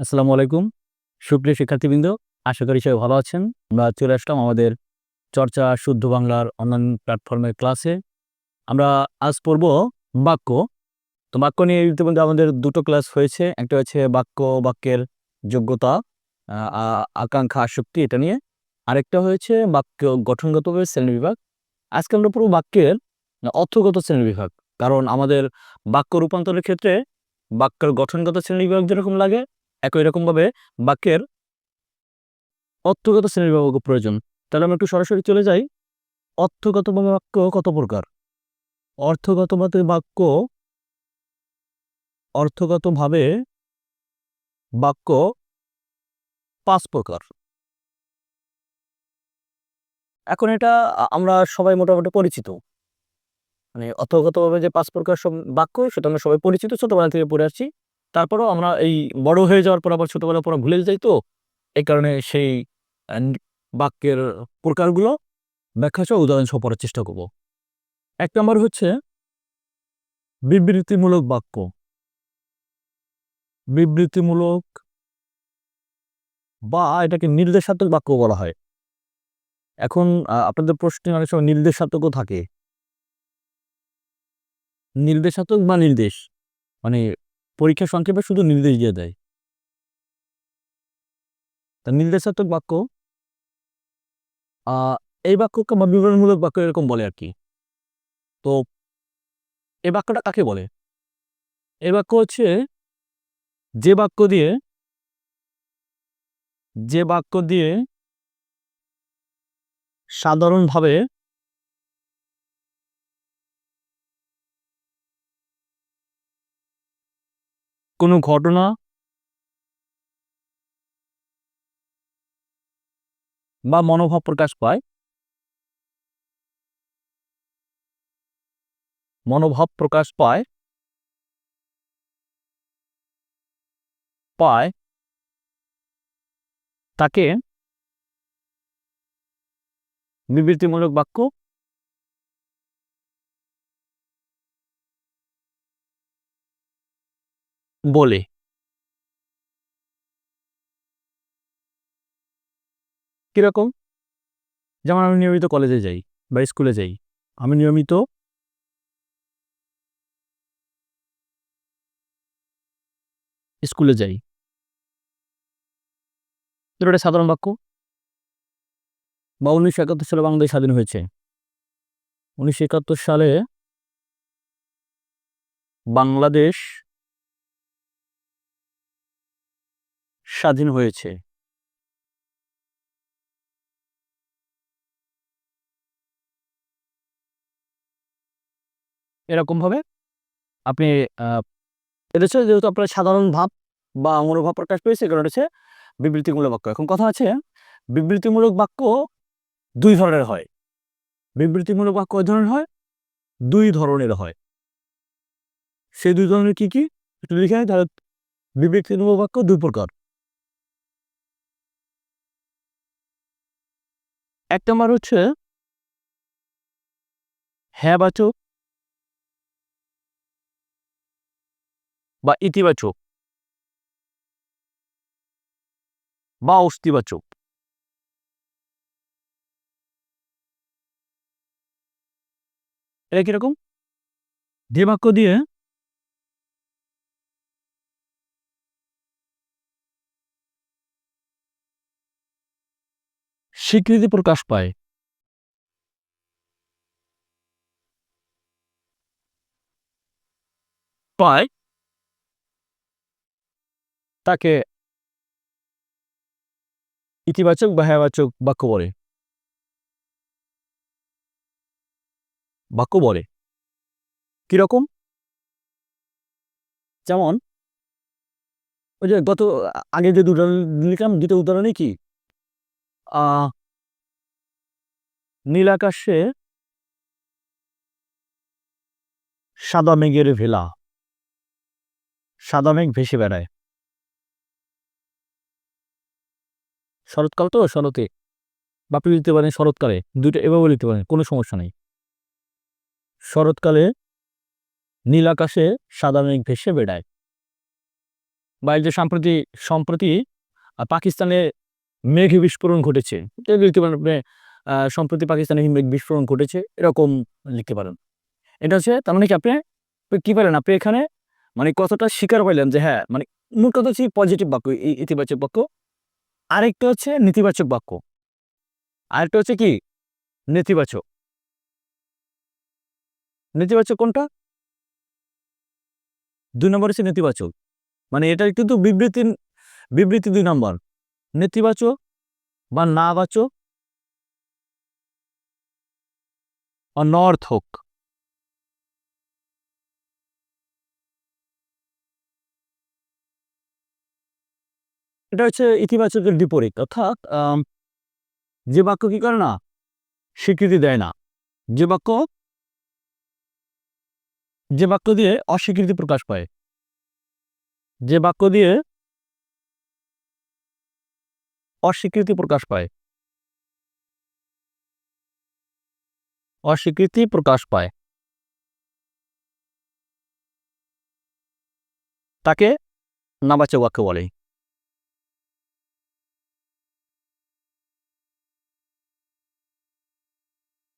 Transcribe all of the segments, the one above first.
আসসালামু আলাইকুম। সুপ্রিয় শিক্ষার্থীবৃন্দ, আশা করি সবাই ভালো আছেন। আমরা চলে আসলাম আমাদের চর্চা শুদ্ধ বাংলার অনলাইন প্ল্যাটফর্মের ক্লাসে। আমরা আজ পড়ব বাক্য। তো বাক্য নিয়ে ইতিমধ্যে আমাদের দুটো ক্লাস হয়েছে। একটা হচ্ছে বাক্য বাক্যের যোগ্যতা আকাঙ্ক্ষা, আসক্তি এটা নিয়ে। আরেকটা হয়েছে বাক্য গঠনগতভাবে শ্রেণি বিভাগ। আজকে আমরা পুরো বাক্যের অর্থগত শ্রেণি বিভাগ। কারণ আমাদের বাক্য রূপান্তরের ক্ষেত্রে বাক্যের গঠনগত শ্রেণি বিভাগ যেরকম লাগে একই রকমভাবে বাক্যের অর্থগত শ্রেণীবিভাগ প্রয়োজন। তাহলে আমরা একটু সরাসরি চলে যাই। অর্থগত বাক্য কত প্রকার? অর্থগতভাবে বাক্য অর্থগতভাবে বাক্য পাঁচ প্রকার। এখন এটা আমরা সবাই মোটামুটি পরিচিত। মানে অর্থগতভাবে যে পাঁচ প্রকার সব বাক্য, সেটা আমরা সবাই পরিচিত। ছোটবেলা থেকে পড়ে আসছি। তারপরেও আমরা এই বড় হয়ে যাওয়ার পর আবার ছোটবেলার পর ভুলে যাই তো। এই কারণে সেই বাক্যের প্রকারগুলো ব্যাখ্যা সহ উদাহরণ সহ পড়ার চেষ্টা করব। এক নম্বর হচ্ছে বিবৃতিমূলক বাক্য। বিবৃতিমূলক বা এটাকে নির্দেশাত্মক বাক্য বলা হয়। এখন আপনাদের প্রশ্নে অনেক সময় নির্দেশাত্মকও থাকে। নির্দেশাত্মক বা নির্দেশ মানে পরীক্ষা সংক্ষেপে শুধু নির্দেশ দিয়ে দেয়। তা নির্দেশাত্মক বাক্য? এই বাক্যকে বা বিবরণমূলক বাক্য এরকম বলে আর কি। তো, এই বাক্যটা কাকে বলে? এই বাক্য হচ্ছে, যে বাক্য দিয়ে, যে বাক্য দিয়ে সাধারণভাবে কোনো ঘটনা? বা মনোভাব প্রকাশ পায়? মনোভাব প্রকাশ পায়? পায়। তাকে বিবৃতিমূলক বাক্য বলে। কীরকম? যেমন আমি নিয়মিত কলেজে যাই বা স্কুলে যাই, আমি নিয়মিত স্কুলে যাই। এটা সাধারণ বাক্য। বা উনিশশো একাত্তর সালে বাংলাদেশ স্বাধীন হয়েছে। উনিশশো একাত্তর সালে বাংলাদেশ স্বাধীন হয়েছে। এরকমভাবে আপনি এটা হচ্ছে যেহেতু আপনার সাধারণ ভাব বা মনোভাব প্রকাশ পেয়েছে কারণ হচ্ছে বিবৃতিমূলক বাক্য। এখন কথা আছে বিবৃতিমূলক বাক্য দুই ধরনের হয়। বিবৃতিমূলক বাক্য কয় ধরনের হয়? দুই ধরনের হয়। সেই দুই ধরনের কি কি? একটু লিখে তাহলে বিবৃতিমূলক বাক্য দুই প্রকার। এক নম্বর হচ্ছে হ্যাঁ বাচক বা ইতিবাচক বা অস্তিবাচক। এটা কীরকম যে দিয়ে স্বীকৃতি প্রকাশ পায়। পায়। তাকে ইতিবাচক বা হ্যাঁবাচক বাক্য বলে। বাক্য বলে। কীরকম যেমন ওই যে গত আগে যে দুটো লিখলাম দুটো উদাহরণে কি? আহ, নীল আকাশে সাদা মেঘের ভেলা। সাদা মেঘ ভেসে বেড়ায়। শরৎকাল তো শরতে। বা আপনি লিখতে পারেন শরৎকালে। দুইটা এভাবে লিখতে পারেন কোনো সমস্যা নেই। শরৎকালে নীল আকাশে সাদা মেঘ ভেসে বেড়ায়। বা যে সম্প্রতি সম্প্রতি পাকিস্তানে মেঘ বিস্ফোরণ ঘটেছে। লিখতে পারেন সম্প্রতি পাকিস্তানে মেঘ বিস্ফোরণ ঘটেছে, এরকম লিখতে পারেন। এটা হচ্ছে, তার মানে কি, আপনি কি পারেন আপনি এখানে মানে কতটা স্বীকার পাইলেন যে হ্যাঁ মানে মূল কথা হচ্ছে পজিটিভ বাক্য ইতিবাচক বাক্য। আরেকটা হচ্ছে নেতিবাচক বাক্য। আরেকটা হচ্ছে কি? নেতিবাচক। নেতিবাচক কোনটা? দুই নম্বর হচ্ছে নেতিবাচক। মানে এটা কিন্তু বিবৃতি বিবৃতি দুই নম্বর। নেতিবাচক বা নাবাচক অনর্থক। এটা হচ্ছে ইতিবাচকের বিপরীত, অর্থাৎ যে বাক্য কি করে না? স্বীকৃতি দেয় না। যে বাক্য যে বাক্য দিয়ে অস্বীকৃতি প্রকাশ পায়। যে বাক্য দিয়ে অস্বীকৃতি প্রকাশ পায়। অস্বীকৃতি প্রকাশ পায়। তাকে নাবাচক বাক্য বলে।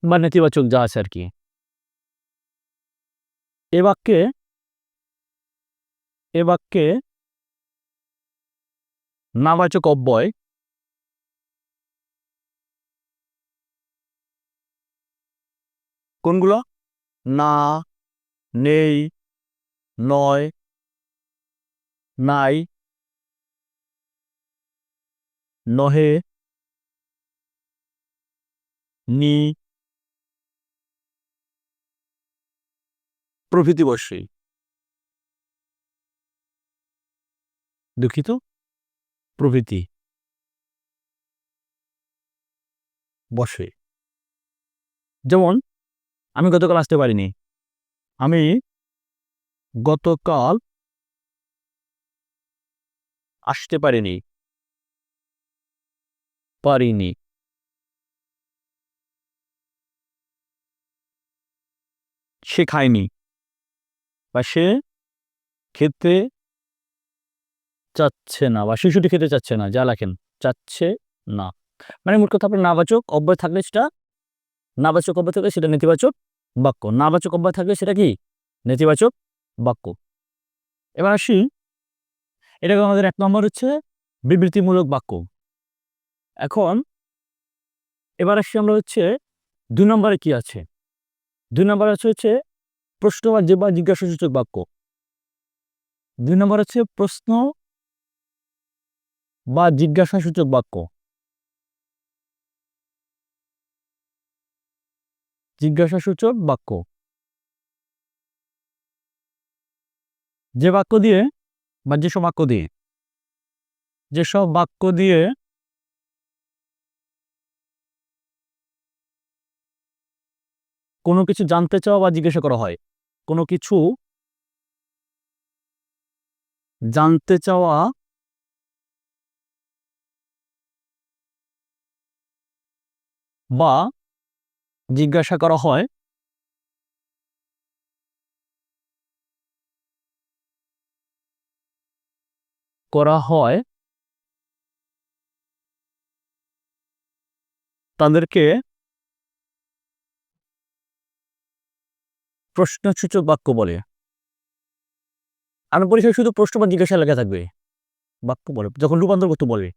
বা নেতিবাচক যা আছে আর কি এ বাক্যে এ বাক্যে নাবাচক অব্যয় কোনগুলো? না নেই নয় নাই নহে নি প্রভৃতি বর্ষই দুঃখিত? প্রভৃতি। বসে যেমন আমি গতকাল আসতে পারিনি। আমি গতকাল আসতে পারিনি। পারিনি। সে খায়নি। বা সে খেতে চাচ্ছে না, বা শিশুটি খেতে চাচ্ছে না, যা লেখেন, চাচ্ছে না। মানে মোট কথা আপনার নাবাচক অব্যয় থাকলে সেটা নাবাচক অব্যয় থাকলে সেটা নেতিবাচক বাক্য। নাবাচক অব্যয় থাকলে সেটা কি? নেতিবাচক বাক্য। এবার আসি, এটাকে আমাদের এক নম্বর হচ্ছে বিবৃতিমূলক বাক্য। এখন এবার আসি আমরা হচ্ছে দুই নম্বরে কি আছে? দুই নম্বর আছে হচ্ছে প্রশ্ন বা যে বা জিজ্ঞাসাসূচক বাক্য। দুই নম্বর হচ্ছে প্রশ্ন বা জিজ্ঞাসাসূচক বাক্য। জিজ্ঞাসাসূচক বাক্য। যে বাক্য দিয়ে বা যেসব বাক্য দিয়ে? যেসব বাক্য দিয়ে কোনো কিছু জানতে চাওয়া বা জিজ্ঞাসা করা হয়, কোনো কিছু জানতে চাওয়া বা জিজ্ঞাসা করা হয়। করা হয় তাদেরকে প্রশ্নসূচক বাক্য বলে। আমার পরিচয় শুধু প্রশ্ন বা জিজ্ঞাসা লেখা থাকবে। বাক্য বলে, যখন রূপান্তর করতে বলে।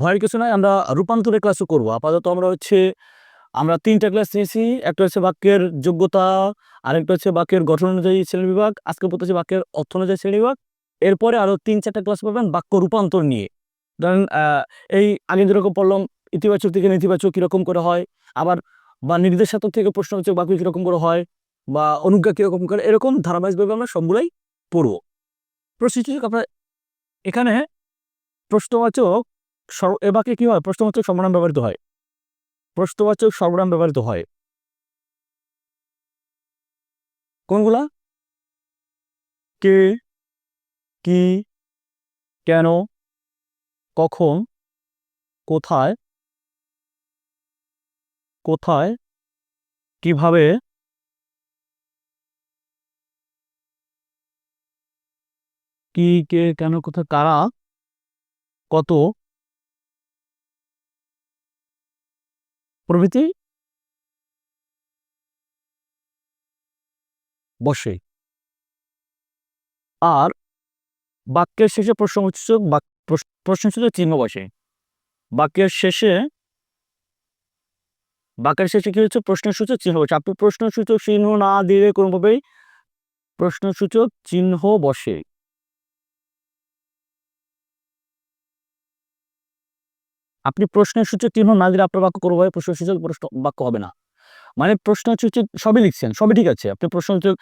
ভয়ের কিছু নয় আমরা রূপান্তরের ক্লাসও করব। আপাতত আমরা হচ্ছে, আমরা তিনটা ক্লাস নিয়েছি, একটা হচ্ছে বাক্যের যোগ্যতা, আরেকটা হচ্ছে বাক্যের গঠন অনুযায়ী শ্রেণি বিভাগ, আজকে পড়তে হচ্ছে বাক্যের অর্থ অনুযায়ী শ্রেণি বিভাগ। এরপরে আরও তিন চারটা ক্লাস পাবেন বাক্য রূপান্তর নিয়ে। ধরেন এই আগে যেরকম পড়লাম, ইতিবাচক থেকে নেতিবাচক কীরকম করে হয়, আবার বা নির্দেশাত্মক থেকে প্রশ্ন প্রশ্নবাচক বাক্য কীরকম করে হয়, বা অনুজ্ঞা কীরকম করে, এরকম ধারাবাহিকভাবে আমরা সবগুলাই পড়ব। প্রশ্নসূচক আপনার এখানে প্রশ্নবাচক সর- এ বাক্যে কি হয়? প্রশ্নবাচক সর্বনাম ব্যবহৃত হয়। প্রশ্নবাচক সর্বনাম ব্যবহৃত হয়। কোনগুলা? কে, কি, কেন, কখন, কোথায় কোথায়, কীভাবে, কি, কে, কেন, কোথায়, কারা, কত প্রভৃতি বসে। আর বাক্যের শেষে প্রশ্নসূচক প্রশ্নসূচক চিহ্ন বসে। বাক্যের শেষে বাক্যের শেষে কি হচ্ছে? প্রশ্নসূচক চিহ্ন বসে। আপনি প্রশ্নসূচক চিহ্ন না দিলে কোনোভাবেই প্রশ্নসূচক চিহ্ন বসে। আপনি প্রশ্নের সূচক চিহ্ন না দিলে আপনার বাক্য কোনোভাবে প্রশ্নসূচক প্রশ্ন বাক্য হবে না। মানে প্রশ্নসূচক সবই লিখছেন সবই ঠিক আছে। আপনি প্রশ্নসূচক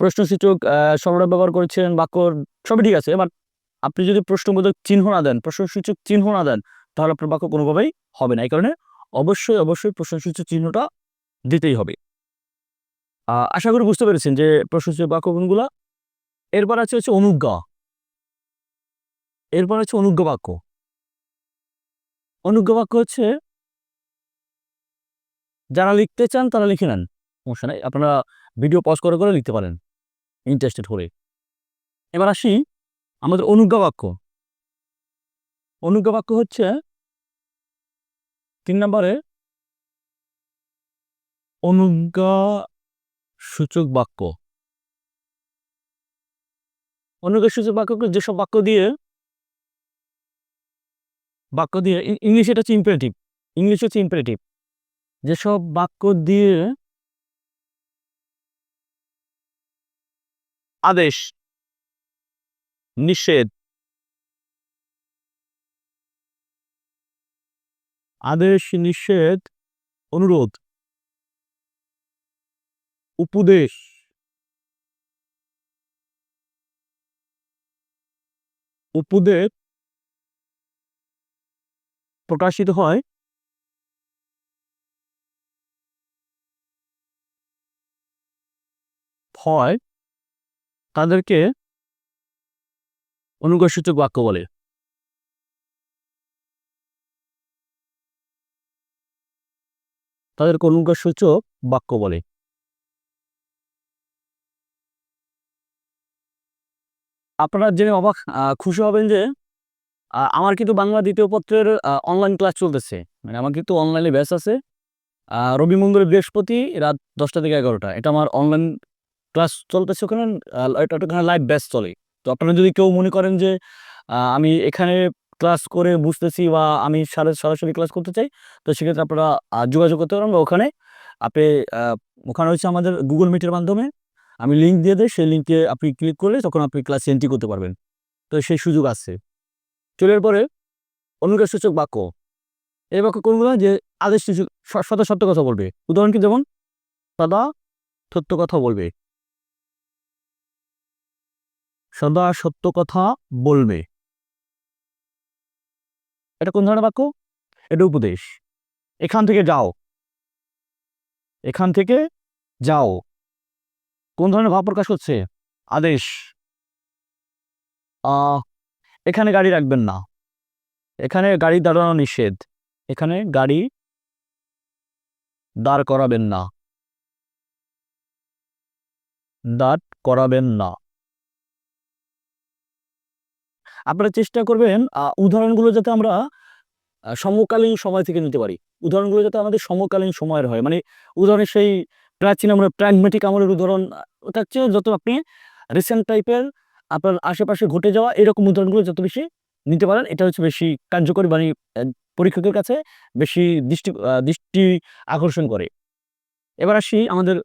প্রশ্নসূচক আহ, সরলা ব্যবহার করেছেন বাক্য সবই ঠিক আছে। এবার আপনি যদি প্রশ্নবোধক চিহ্ন না দেন প্রশ্নসূচক চিহ্ন না দেন তাহলে আপনার বাক্য কোনোভাবেই হবে না। এই কারণে অবশ্যই অবশ্যই প্রশ্নসূচক চিহ্নটা দিতেই হবে। আশা করি বুঝতে পেরেছেন যে প্রশ্নসূচক বাক্য কোনগুলা? এরপর আছে হচ্ছে অনুজ্ঞা। এরপর আছে অনুজ্ঞা বাক্য। অনুজ্ঞা বাক্য হচ্ছে যারা লিখতে চান তারা লিখে নেন। সমস্যা নাই, আপনারা ভিডিও পজ করে করে লিখতে পারেন ইন্টারেস্টেড হলে এবার আসি আমাদের অনুজ্ঞা বাক্য। অনুজ্ঞা বাক্য হচ্ছে তিন নম্বরে অনুজ্ঞা সূচক বাক্য। অনুজ্ঞা সূচক বাক্য যেসব বাক্য দিয়ে বাক্য দিয়ে ইংলিশ এটা হচ্ছে ইম্পারেটিভ ইংলিশ হচ্ছে ইম্পারেটিভ যেসব বাক্য দিয়ে আদেশ, নিষেধ আদেশ, নিষেধ, অনুরোধ, উপদেশ উপদেশ প্রকাশিত হয় হয় তাদেরকে অনুজ্ঞাসূচক বাক্য বলে। তাদেরকে অনুজ্ঞাসূচক বাক্য বলে। আপনারা জেনে অবাক খুশি হবেন যে আমার কিন্তু বাংলা দ্বিতীয় পত্রের অনলাইন ক্লাস চলতেছে। মানে আমার কিন্তু অনলাইনে ব্যাচ আছে। রবি মঙ্গল বৃহস্পতি রাত দশটা থেকে এগারোটা। এটা আমার অনলাইন ক্লাস চলতেছে ওখানে ওখানে লাইভ ব্যাচ চলে। তো আপনারা যদি কেউ মনে করেন যে আমি এখানে ক্লাস করে বুঝতেছি বা আমি সারা- সরাসরি ক্লাস করতে চাই, তো সেক্ষেত্রে আপনারা যোগাযোগ করতে পারেন বা ওখানে আপনি ওখানে হচ্ছে আমাদের গুগল মিটের মাধ্যমে আমি লিঙ্ক দিয়ে দিই। সেই লিঙ্কে আপনি ক্লিক করলে তখন আপনি ক্লাস এন্ট্রি করতে পারবেন। তো সেই সুযোগ আছে। চলে পরে অনুজ্ঞাসূচক বাক্য। এই বাক্য কোনগুলো যে আদেশ সূচক সদা সত্য কথা বলবে। উদাহরণ কি যেমন? সদা সত্য কথা বলবে। সদা সত্য কথা বলবে। এটা কোন ধরনের বাক্য? এটা উপদেশ। এখান থেকে যাও। এখান থেকে যাও। কোন ধরনের ভাব প্রকাশ করছে? আদেশ। আহ, এখানে গাড়ি রাখবেন না। এখানে গাড়ি দাঁড়ানো নিষেধ। এখানে গাড়ি দাঁড় করাবেন না। দাঁড় করাবেন না। আপনারা চেষ্টা করবেন উদাহরণগুলো যাতে আমরা সমকালীন সময় থেকে নিতে পারি। উদাহরণগুলো যাতে আমাদের সমকালীন সময়ের হয়। মানে উদাহরণের সেই প্রাচীন আমরা প্র্যাগমেটিক আমলের উদাহরণ চেয়ে যত আপনি রিসেন্ট টাইপের আপনার আশেপাশে ঘটে যাওয়া এরকম উদাহরণগুলো যত বেশি নিতে পারেন, এটা হচ্ছে বেশি কার্যকরী মানে পরীক্ষকের কাছে বেশি দৃষ্টি দৃষ্টি আকর্ষণ করে। এবার আসি আমাদের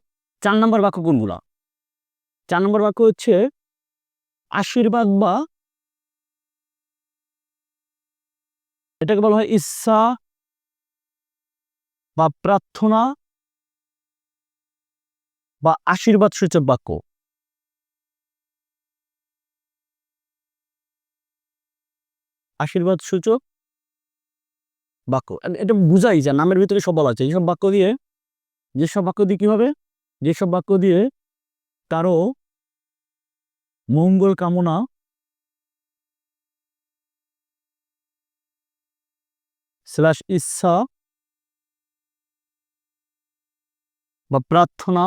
চার নম্বর বাক্য কোনগুলা? চার নম্বর বাক্য হচ্ছে, আশীর্বাদ বা এটাকে বলা হয় ইচ্ছা বা প্রার্থনা বা আশীর্বাদ সূচক বাক্য। আশীর্বাদ সূচক বাক্য। এটা বুঝাই যে নামের ভিতরে সব বলা আছে। এইসব বাক্য দিয়ে, যেসব বাক্য দিয়ে কি হবে? যেসব বাক্য দিয়ে কারও মঙ্গল কামনা স্ল্যাশ ইচ্ছা বা প্রার্থনা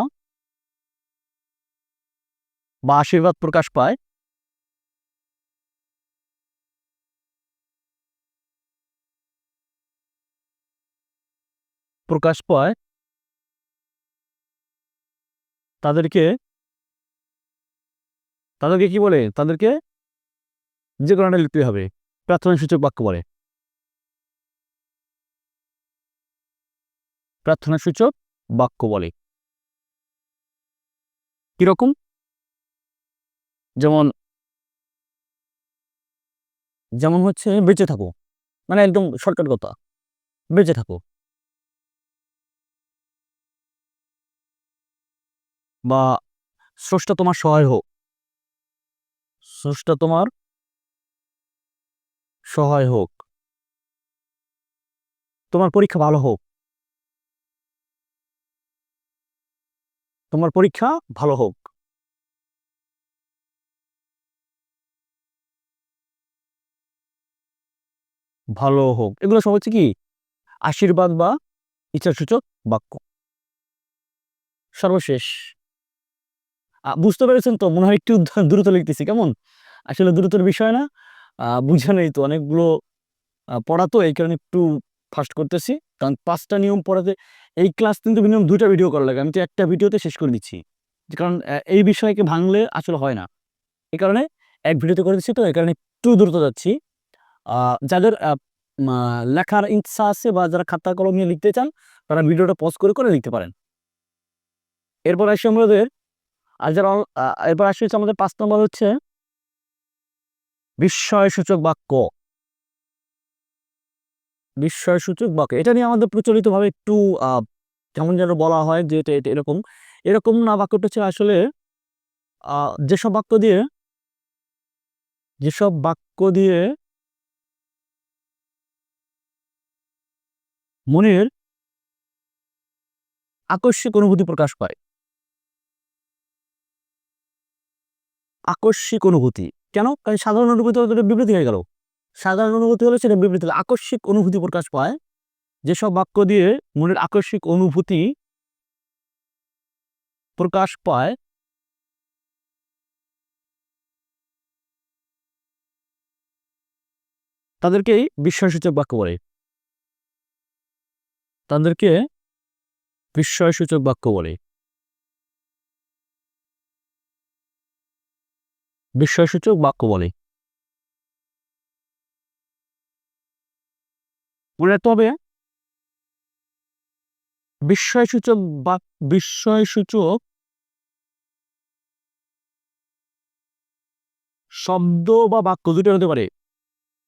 বা আশীর্বাদ প্রকাশ পায় প্রকাশ পায়, তাদেরকে তাদেরকে কি বলে? তাদেরকে যে একটা লিখতে হবে, প্রার্থনা সূচক বাক্য বলে। প্রার্থনা সূচক বাক্য বলে। কীরকম? যেমন যেমন হচ্ছে, বেঁচে থাকো। মানে একদম শর্টকাট কথা। বেঁচে থাকো। বা স্রষ্টা তোমার সহায় হোক। স্রষ্টা তোমার সহায় হোক। তোমার পরীক্ষা ভালো হোক। তোমার পরীক্ষা ভালো হোক। ভালো হোক। এগুলো সব হচ্ছে কি? আশীর্বাদ বা ইচ্ছাসূচক বাক্য। সর্বশেষ। বুঝতে পেরেছেন তো? মনে হয় একটু দ্রুত লিখতেছি কেমন? আসলে দ্রুতর বিষয় না। বুঝে নেই তো অনেকগুলো আহ, পড়া তো এই কারণে একটু ফাস্ট করতেছি। কারণ পাঁচটা নিয়ম পড়াতে এই ক্লাস কিন্তু মিনিমাম দুইটা ভিডিও করা লাগে। আমি তো একটা ভিডিওতে শেষ করে দিচ্ছি। কারণ এই বিষয়কে ভাঙলে আসলে হয় না। এই কারণে এক ভিডিওতে করে দিচ্ছি তো এই কারণে একটু দ্রুত যাচ্ছি। যাদের লেখার ইচ্ছা আছে বা যারা খাতা কলম নিয়ে লিখতে চান তারা ভিডিওটা পজ করে করে লিখতে পারেন। এরপর আসি আমাদের আর যারা এরপর আসি হচ্ছে আমাদের পাঁচ নম্বর হচ্ছে বিস্ময়সূচক বাক্য। বিস্ময়সূচক বাক্য। এটা নিয়ে আমাদের প্রচলিতভাবে একটু কেমন যেন বলা হয় যে এটা এটা এরকম। এরকম না বাক্যটা হচ্ছে আসলে যেসব বাক্য দিয়ে, যেসব বাক্য দিয়ে মনের আকস্মিক অনুভূতি প্রকাশ পায়। আকস্মিক অনুভূতি। কেন? কারণ সাধারণ অনুভূতি হলে বিবৃতি হয়ে গেল। সাধারণ অনুভূতি হলে সেটা বিবৃতি হলো। আকস্মিক অনুভূতি প্রকাশ পায়। যেসব বাক্য দিয়ে মনের আকস্মিক অনুভূতি প্রকাশ পায় তাদেরকেই বিস্ময়সূচক বাক্য বলে। তাদেরকে বিস্ময়সূচক বাক্য বলে। বিস্ময়সূচক বাক্য বলে। মনে রাখতে হবে বিস্ময়সূচক বা বিস্ময়সূচক শব্দ বা বাক্য দুটো হতে পারে।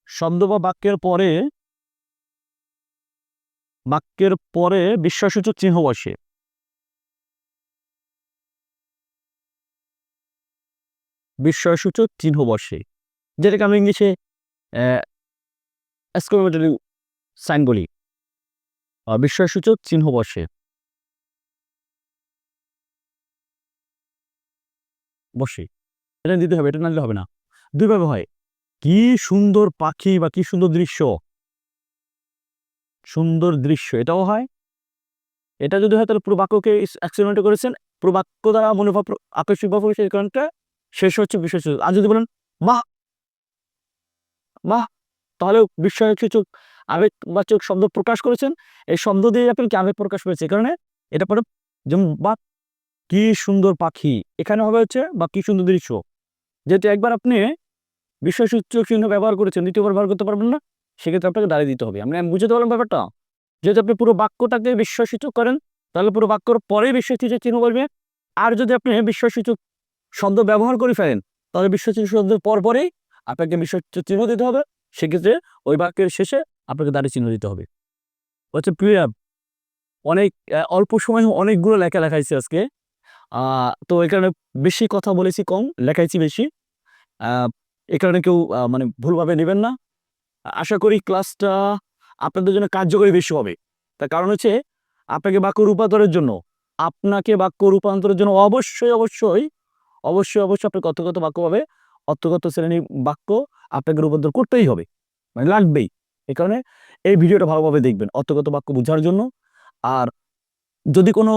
শব্দ বা বাক্যের পরে বাক্যের পরে বিস্ময়সূচক চিহ্ন বসে। বিস্ময়সূচক চিহ্ন বসে যেটাকে আমরা ইংলিশে এক্সক্লেমেটরি সাইন বলি। বিস্ময়সূচক চিহ্ন বসে বসে এটা দিতে হবে, এটা না দিলে হবে না। দুইভাবে হয়। কি সুন্দর পাখি বা কি সুন্দর দৃশ্য। সুন্দর দৃশ্য, এটাও হয়। এটা যদি হয় তাহলে পুরো বাক্যকে এক্সপেরিমেন্ট করেছেন, পুরো বাক্য দ্বারা মনোভাব প্র- আকস্মিক ভাব সেই কারণটা শেষ হচ্ছে বিস্ময়সূচক আর যদি বলেন, বাহ! বাহ! তাহলে বিস্ময়সূচক আবেগ বাচক শব্দ প্রকাশ করেছেন। এই শব্দ দিয়ে আপনি কি আবেগ প্রকাশ করেছে। কারণে এটা পরে যেমন বা কি সুন্দর পাখি! এখানে হবে হচ্ছে বা কি সুন্দর দৃশ্য! যেহেতু একবার আপনি বিস্ময়সূচক চিহ্ন ব্যবহার করেছেন, দ্বিতীয়বার ব্যবহার করতে পারবেন না, সেক্ষেত্রে আপনাকে দাঁড়িয়ে দিতে হবে। আমি বুঝতে পারলাম ব্যাপারটা? যদি আপনি পুরো বাক্যটাকে বিস্ময়সূচক করেন, তাহলে পুরো বাক্যর পরে বিস্ময়সূচক চিহ্ন বলবে। আর যদি আপনি বিস্ময়সূচক শব্দ ব্যবহার করে ফেলেন। তাহলে বিস্ময়সূচক শব্দের পর পরেই আপনাকে বিস্ময়সূচক চিহ্ন দিতে হবে। সেক্ষেত্রে ওই বাক্যের শেষে আপনাকে দাঁড়িয়ে চিহ্ন দিতে হবে। হচ্ছে প্রিয়া, অনেক অল্প সময় অনেকগুলো লেখা লেখাইছি আজকে। তো এই কারণে বেশি কথা বলেছি কম, লেখাইছি বেশি। এই কারণে কেউ মানে ভুলভাবে নেবেন না। আশা করি ক্লাসটা আপনাদের জন্য কার্যকরী বেশি হবে। তার কারণ হচ্ছে আপনাকে বাক্য রূপান্তরের জন্য, আপনাকে বাক্য রূপান্তরের জন্য অবশ্যই অবশ্যই অবশ্যই অবশ্যই আপনার কত বাক্য পাবে। অর্থগত শ্রেণির বাক্য আপনাকে রূপান্তর করতেই হবে। মানে লাগবেই। এই কারণে এই ভিডিওটা ভালোভাবে দেখবেন অর্থগত বাক্য বোঝার জন্য। আর যদি কোনো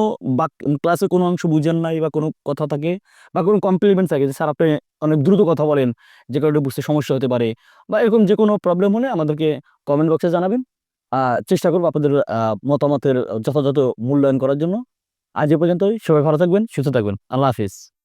ক্লাসে কোনো অংশ বুঝেন নাই বা কোনো কথা থাকে বা কোনো কমপ্লিমেন্ট থাকে যে, স্যার, আপনি অনেক দ্রুত কথা বলেন, যে কারণে বুঝতে সমস্যা হতে পারে। বা এরকম যে কোনো প্রবলেম হলে আমাদেরকে কমেন্ট বক্সে জানাবেন। চেষ্টা করব আপনাদের মতামতের যথাযথ মূল্যায়ন করার জন্য। আজ এ পর্যন্তই। সবাই ভালো থাকবেন, সুস্থ থাকবেন। আল্লাহ হাফিজ।